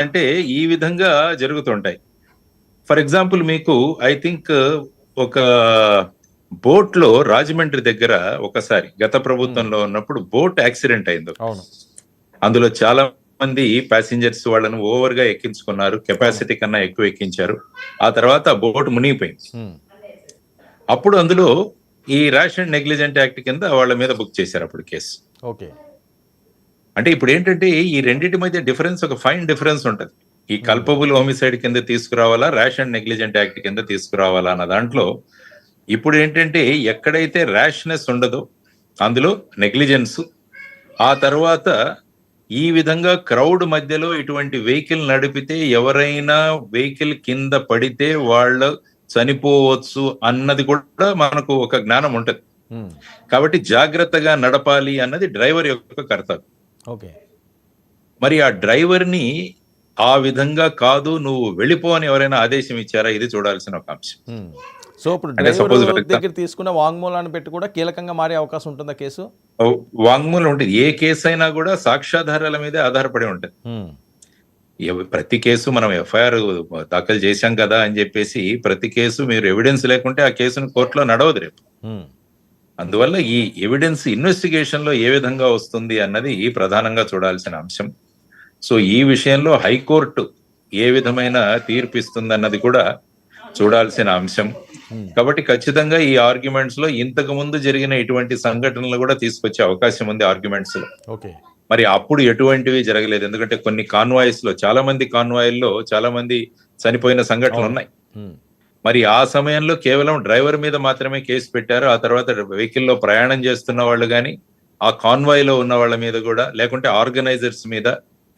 అంటే ఈ విధంగా జరుగుతుంటాయి. ఫర్ ఎగ్జాంపుల్ మీకు ఐ థింక్ ఒక బోట్లో రాజమండ్రి దగ్గర ఒకసారి గత ప్రభుత్వంలో ఉన్నప్పుడు బోట్ యాక్సిడెంట్ అయింది. అందులో చాలా మంది ప్యాసింజర్స్ వాళ్ళను ఓవర్గా ఎక్కించుకున్నారు కెపాసిటీ కన్నా ఎక్కువ ఎక్కించారు. ఆ తర్వాత ఆ బోట్ మునిగిపోయింది. ఉమ్, అప్పుడు అందులో ఈ అండ్ నెగ్లిజెంట్ యాక్ట్ కింద వాళ్ళ మీద బుక్ చేశారు అప్పుడు కేసు. ఓకే అంటే ఇప్పుడు ఏంటంటే ఈ రెండింటి మధ్య డిఫరెన్స్ ఒక ఫైన్ డిఫరెన్స్ ఉంటది. ఈ కల్పబుల్ హోమిసైడ్ కింద తీసుకురావాలా ర్యాష్ అండ్ నెగ్లిజెంట్ యాక్ట్ కింద తీసుకురావాలా అన్న దాంట్లో ఇప్పుడు ఏంటంటే ఎక్కడైతే ర్యాష్నెస్ ఉండదో అందులో నెగ్లిజెన్స్ ఆ తర్వాత ఈ విధంగా క్రౌడ్ మధ్యలో ఇటువంటి వెహికల్ నడిపితే ఎవరైనా వెహికల్ కింద పడితే వాళ్ళు చనిపోవచ్చు అన్నది కూడా మనకు ఒక జ్ఞానం ఉంటది. ఉమ్, కాబట్టి జాగ్రత్తగా నడపాలి అన్నది డ్రైవర్ యొక్క కర్తవ్యం. ఓకే. మరి ఆ డ్రైవర్ని ఆ విధంగా కాదు నువ్వు వెళ్ళిపో అని ఎవరైనా ఆదేశం ఇచ్చారా? ఇది చూడాల్సిన ఒక అంశం. సో ఇప్పుడు డ్రైవర్ దగ్గర తీసుకున్న వాంగ్మూలాన్ని పెట్టి కూడా కీలకంగా మారే అవకాశం ఉంటుందా కేసు? వాంగ్మూలం ఉంటుంది. ఏ కేసు అయినా కూడా సాక్ష్యాధారాల మీదే ఆధారపడి ఉంటుంది. ప్రతి కేసు మనం ఎఫ్ఐఆర్ దాఖలు చేశాం కదా అని చెప్పేసి ప్రతి కేసు మీరు ఎవిడెన్స్ లేకుంటే ఆ కేసును కోర్టులో నడవదు రేపు. అందువల్ల ఈ ఎవిడెన్స్ ఇన్వెస్టిగేషన్లో ఏ విధంగా వస్తుంది అన్నది ప్రధానంగా చూడాల్సిన అంశం. సో ఈ విషయంలో హైకోర్టు ఏ విధమైన తీర్పు ఇస్తుంది అన్నది కూడా చూడాల్సిన అంశం. ఉమ్, కాబట్టి ఖచ్చితంగా ఈ ఆర్గ్యుమెంట్స్లో ఇంతకు ముందు జరిగిన ఇటువంటి సంఘటనలు కూడా తీసుకొచ్చే అవకాశం ఉంది ఆర్గ్యుమెంట్స్లో. ఓకే. మరి అప్పుడు ఎటువంటివి జరగలేదు. ఎందుకంటే కొన్ని కాన్వాయిస్లో చాలా మంది కాన్వాయిల్లో చాలా మంది చనిపోయిన సంఘటనలు ఉన్నాయి. ఉమ్, మరి ఆ సమయంలో కేవలం డ్రైవర్ మీద మాత్రమే కేసు పెట్టారు. ఆ తర్వాత వెహికల్లో ప్రయాణం చేస్తున్న వాళ్ళు కానీ ఆ కాన్వాయ్లో ఉన్న వాళ్ళ మీద కూడా లేకుంటే ఆర్గనైజర్స్ మీద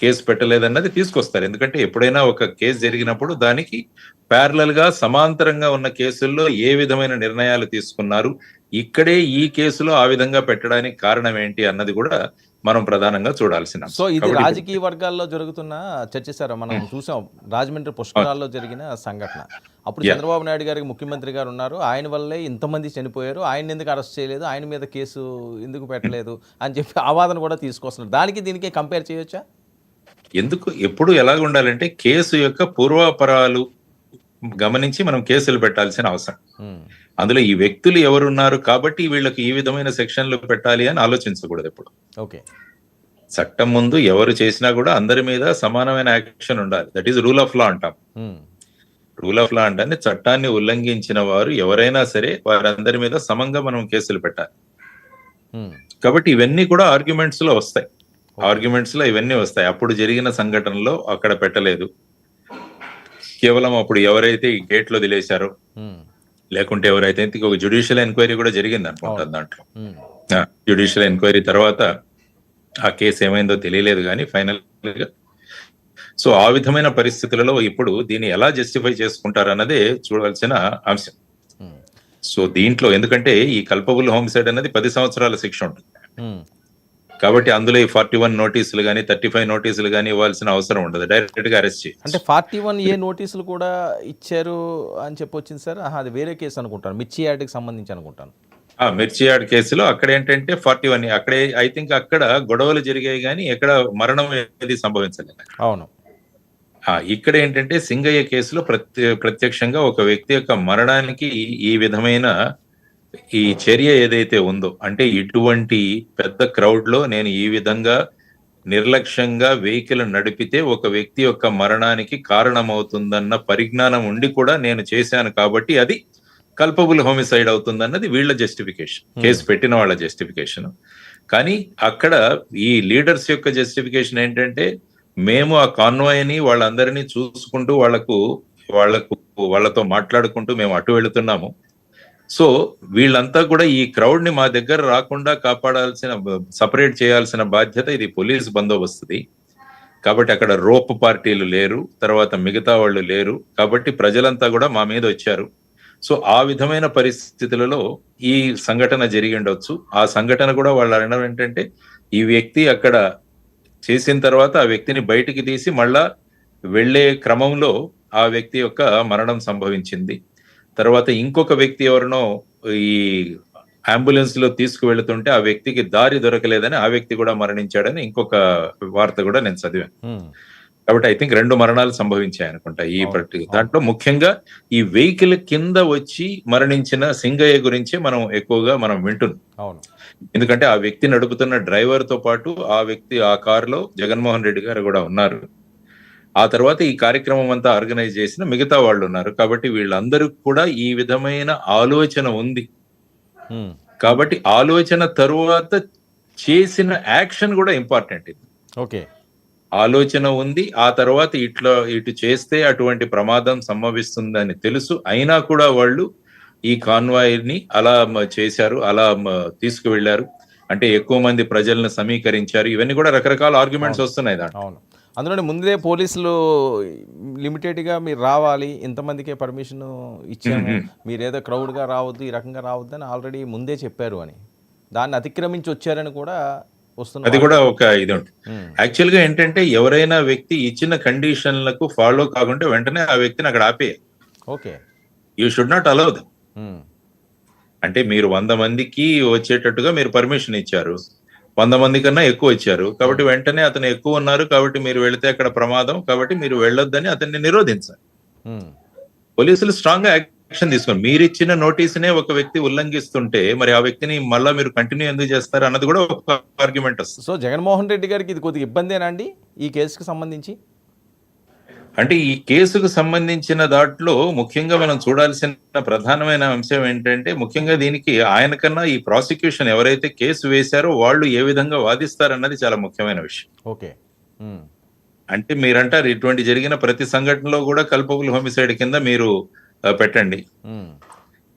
కేసు పెట్టలేదన్నది తీసుకొస్తారు. ఎందుకంటే ఎప్పుడైనా ఒక కేసు జరిగినప్పుడు దానికి ప్యారలల్గా సమాంతరంగా ఉన్న కేసుల్లో ఏ విధమైన నిర్ణయాలు తీసుకున్నారు ఇక్కడే ఈ కేసులో ఆ విధంగా పెట్టడానికి కారణం ఏంటి అన్నది కూడా మనం ప్రధానంగా చూడాల్సిన. సో ఇది రాజకీయ వర్గాల్లో జరుగుతున్న చర్చ సార్ మనం చూసాం రాజమండ్రి పుష్కరాల్లో జరిగిన సంఘటన. అప్పుడు. చంద్రబాబు నాయుడు గారికి ముఖ్యమంత్రి గారు ఉన్నారు. ఆయన వల్లే ఇంతమంది చనిపోయారు. ఆయన ఎందుకు అరెస్ట్ చేయలేదు? ఆయన మీద కేసు ఎందుకు పెట్టలేదు? అని చెప్పి ఆవాదన కూడా తీసుకొస్తున్నారు. దానికి దీనికి కంపేర్ చేయొచ్చా? ఎందుకు ఎప్పుడు ఎలాగ ఉండాలంటే కేసు యొక్క పూర్వాపరాలు గమనించి మనం కేసులు పెట్టాల్సిన అవసరం. అందులో ఈ వ్యక్తులు ఎవరున్నారు కాబట్టి వీళ్ళకి ఈ విధమైన సెక్షన్లు పెట్టాలి అని ఆలోచించకూడదు ఎప్పుడు. ఓకే. చట్టం ముందు ఎవరు చేసినా కూడా అందరి మీద సమానమైన యాక్షన్ ఉండాలి. That is rule of law అంటాం. రూల్ ఆఫ్ లా అంటే చట్టాన్ని ఉల్లంఘించిన వారు ఎవరైనా సరే వారందరి మీద సమంగా మనం కేసులు పెట్టాలి. కాబట్టి ఇవన్నీ కూడా ఆర్గ్యుమెంట్స్లో వస్తాయి. ఆర్గ్యుమెంట్స్లో ఇవన్నీ వస్తాయి. అప్పుడు జరిగిన సంఘటనలో అక్కడ పెట్టలేదు. కేవలం అప్పుడు ఎవరైతే ఈ గేట్లో వదిలేశారో లేకుంటే ఎవరైతే ఒక జ్యుడిషియల్ ఎంక్వైరీ కూడా జరిగింది అనుకుంటాను దాంట్లో. జ్యుడిషియల్ ఎంక్వైరీ తర్వాత ఆ కేసు ఏమైందో తెలియలేదు కానీ ఫైనల్గా సో ఆ విధమైన పరిస్థితులలో ఇప్పుడు దీన్ని ఎలా జస్టిఫై చేసుకుంటారు అన్నదే చూడాల్సిన అంశం. సో దీంట్లో ఎందుకంటే ఈ కల్పబుల్ హోమిసైడ్ అనేది పది సంవత్సరాల శిక్ష ఉంటుంది. కాబట్టి అందులో ఈ ఫార్టీ వన్ నోటీసులు కానీ థర్టీ ఫైవ్ నోటీసులు కానీ ఇవ్వాల్సిన అవసరం ఉండదు. డైరెక్ట్గా అరెస్ట్ చేయి. అంటే ఫార్టీ వన్ ఏ నోటీసులు కూడా ఇచ్చారు అని చెప్పి వచ్చింది సార్? అది వేరే కేసు అనుకుంటాను. మిర్చి యాడ్కి సంబంధించి అనుకుంటాను. ఆ మిర్చి యార్డ్ కేసులో అక్కడ ఏంటంటే ఫార్టీ వన్ అక్కడే ఐ థింక్ అక్కడ గొడవలు జరిగాయి కానీ ఎక్కడ మరణం ఏది సంభవించలేదు అవును. ఆ, ఇక్కడ ఏంటంటే సింగయ్య కేసులో ప్రత్య ప్రత్యక్షంగా ఒక వ్యక్తి యొక్క మరణానికి ఈ విధమైన ఈ చర్య ఏదైతే ఉందో అంటే ఇటువంటి పెద్ద క్రౌడ్లో నేను ఈ విధంగా నిర్లక్ష్యంగా వెహికల్ నడిపితే ఒక వ్యక్తి యొక్క మరణానికి కారణమవుతుందన్న పరిజ్ఞానం ఉండి కూడా నేను చేశాను కాబట్టి అది కల్పబుల్ హోమిసైడ్ అవుతుందన్నది వీళ్ళ జస్టిఫికేషన్ కేసు పెట్టిన వాళ్ళ జస్టిఫికేషన్ కానీ అక్కడ ఈ లీడర్స్ యొక్క జస్టిఫికేషన్ ఏంటంటే మేము ఆ కాన్వాయ్ని వాళ్ళందరినీ చూసుకుంటూ వాళ్ళకు వాళ్ళకు వాళ్ళతో మాట్లాడుకుంటూ మేము అటు వెళుతున్నాము. సో వీళ్ళంతా కూడా ఈ క్రౌడ్ని మా దగ్గర రాకుండా కాపాడాల్సిన సపరేట్ చేయాల్సిన బాధ్యత ఇది పోలీస్ బందోబస్తుది. కాబట్టి అక్కడ రోప్ పార్టీలు లేరు తర్వాత మిగతా వాళ్ళు లేరు. కాబట్టి ప్రజలంతా కూడా మా మీద వచ్చారు. సో ఆ విధమైన పరిస్థితులలో ఈ సంఘటన జరిగి ఉండొచ్చు. ఆ సంఘటన కూడా వాళ్ళు అనడం ఏంటంటే ఈ వ్యక్తి అక్కడ చేసిన తర్వాత ఆ వ్యక్తిని బయటికి తీసి మళ్ళా వెళ్ళే క్రమంలో ఆ వ్యక్తి యొక్క మరణం సంభవించింది. తర్వాత ఇంకొక వ్యక్తి ఎవరినో ఈ అంబులెన్స్లో తీసుకువెళ్తుంటే ఆ వ్యక్తికి దారి దొరకలేదని ఆ వ్యక్తి కూడా మరణించాడని ఇంకొక వార్త కూడా నేను చదివాను. కాబట్టి ఐ థింక్ రెండు మరణాలు సంభవించాయి అనుకుంటా ఈ అవును. దాంట్లో ముఖ్యంగా ఈ వెహికల్ కింద వచ్చి మరణించిన సింగయ్య గురించే మనం ఎక్కువగా మనం వింటున్నాం. అవును. ఎందుకంటే ఆ వ్యక్తి నడుపుతున్న డ్రైవర్తో పాటు ఆ వ్యక్తి ఆ కారులో జగన్మోహన్ రెడ్డి గారు కూడా ఉన్నారు. ఆ తర్వాత ఈ కార్యక్రమం అంతా ఆర్గనైజ్ చేసిన మిగతా వాళ్ళు ఉన్నారు. కాబట్టి వీళ్ళందరూ కూడా ఈ విధమైన ఆలోచన ఉంది. కాబట్టి ఆలోచన తరువాత చేసిన యాక్షన్ కూడా ఇంపార్టెంట్ ఇది. ఓకే. ఆలోచన ఉంది. ఆ తర్వాత ఇట్లా ఇటు చేస్తే అటువంటి ప్రమాదం సంభవిస్తుందని తెలుసు. అయినా కూడా వాళ్ళు ఈ కాన్వాయ్ని అలా చేశారు. అలా తీసుకువెళ్ళారు అంటే ఎక్కువ మంది ప్రజలను సమీకరించారు. ఇవన్నీ కూడా రకరకాల ఆర్గ్యుమెంట్స్ వస్తున్నాయి దాంట్లో. అవును. అందులోనే ముందే పోలీసులు లిమిటెడ్గా మీరు రావాలి ఇంతమందికే పర్మిషన్ ఇచ్చాము మ్మ్. మీరు ఏదో క్రౌడ్గా రావద్దు ఈ రకంగా రావద్దు అని ఆల్రెడీ ముందే చెప్పారు అని. దాన్ని అతిక్రమించి వచ్చారని కూడా వస్తున్న అది కూడా ఒక ఇది ఉంటుంది. యాక్చువల్గా ఏంటంటే ఎవరైనా వ్యక్తి ఇచ్చిన కండిషన్లకు ఫాలో కాకుంటే వెంటనే ఆ వ్యక్తిని అక్కడ ఆపేయాలి. Okay. You should not allow them అంటే మీరు వంద మందికి వచ్చేటట్టుగా మీరు పర్మిషన్ ఇచ్చారు. వంద మంది కన్నా ఎక్కువ ఇచ్చారు. కాబట్టి వెంటనే అతను ఎక్కువ ఉన్నారు. కాబట్టి మీరు వెళితే అక్కడ ప్రమాదం. కాబట్టి మీరు వెళ్ళొద్దని అతన్ని నిరోధించాలి పోలీసులు స్ట్రాంగ్గా యాక్షన్ తీసుకోండి మీరు ఇచ్చిన నోటీసునే ఒక వ్యక్తి ఉల్లంఘిస్తుంటే మరి ఆ వ్యక్తిని మళ్ళా మీరు కంటిన్యూ ఎందుకు చేస్తారు అన్నది కూడా ఒక ఆర్గ్యుమెంట్ వస్తుంది. సో జగన్మోహన్ రెడ్డి గారికి ఇది కొద్దిగా ఇబ్బందేనా అండి ఈ కేసుకి సంబంధించి? అంటే ఈ కేసుకు సంబంధించిన దాంట్లో ముఖ్యంగా మనం చూడాల్సిన ప్రధానమైన అంశం ఏంటంటే ముఖ్యంగా దీనికి ఆయన కన్నా ఈ ప్రాసిక్యూషన్ ఎవరైతే కేసు వేశారో వాళ్ళు ఏ విధంగా వాదిస్తారన్నది చాలా ముఖ్యమైన విషయం. ఓకే. అంటే మీరంటారు ఇటువంటి జరిగిన ప్రతి సంఘటనలో కూడా కల్పబుల్ హోమిసైడ్ కింద మీరు పెట్టండి.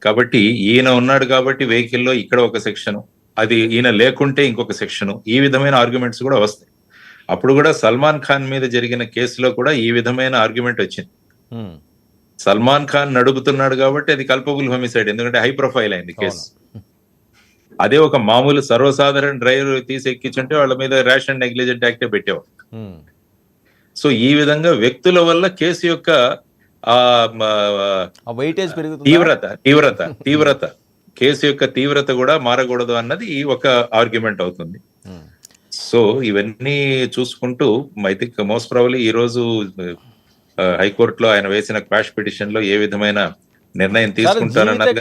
కాబట్టి ఈయన ఉన్నాడు కాబట్టి వెహికల్లో ఇక్కడ ఒక సెక్షన్ అది ఈయన లేకుంటే ఇంకొక సెక్షన్ ఈ విధమైన ఆర్గ్యుమెంట్స్ కూడా వస్తాయి. అప్పుడు కూడా సల్మాన్ ఖాన్ మీద జరిగిన కేసులో కూడా ఈ విధమైన ఆర్గ్యుమెంట్ వచ్చింది. సల్మాన్ ఖాన్ నడుపుతున్నాడు కాబట్టి అది కల్పబుల్ హోమిసైడ్ ఎందుకంటే హై ప్రొఫైల్ అయింది కేసు. అదే ఒక మామూలు సర్వసాధారణ డ్రైవర్ తీసి ఎక్కించుంటే వాళ్ళ మీద ర్యాష్ అండ్ నెగ్లిజెంట్ యాక్టే పెట్టేవారు. సో ఈ విధంగా వ్యక్తుల వల్ల కేసు యొక్క తీవ్రత తీవ్రత తీవ్రత. కేసు యొక్క తీవ్రత కూడా మారకూడదు అన్నది ఒక ఆర్గ్యుమెంట్ అవుతుంది. సో ఇవన్నీ చూసుకుంటూ ఐ థింక్ మోస్ట్ ప్రాబ్లీ ఈ రోజు హైకోర్టులో ఆయన వేసిన క్వాష్ పిటిషన్లో ఏ విధమైన నిర్ణయం తీసుకుంటారన్నది